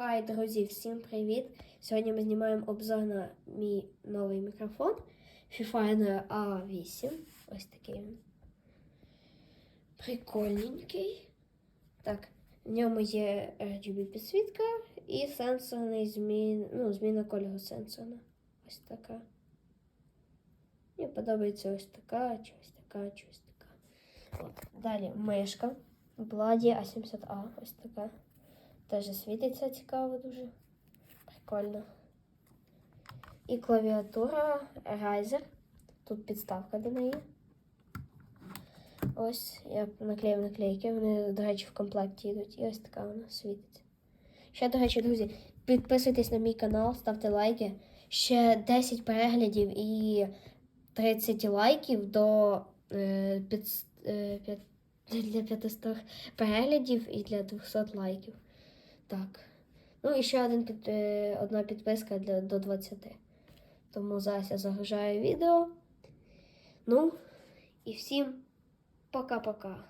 Хай, друзі, всім привіт! Сьогодні ми знімаємо обзор на мій новий мікрофон Fifine A8. Ось такий він. Прикольненький. Так, в ньому є RGB підсвітка і сенсорний змін, ну, зміна кольору сенсорна. Ось така. Мені подобається ось така, чи така, чи така. От. Далі мишка. Бладі A70A. Ось така. Теж світиться цікаво дуже. Прикольно. І клавіатура Riser. Тут підставка до неї. Ось я наклеїв наклейки. Вони, до речі, в комплекті йдуть. І ось така вона світиться. Ще, до речі, друзі, підписуйтесь на мій канал, ставте лайки. Ще 10 переглядів і 30 лайків до е, під, е, п'ят- для 500 переглядів і для 200 лайків. Так. Ну і ще один під, е, одна підписка для, до 20. Тому зараз я загружаю відео. Ну, і всім пока-пока.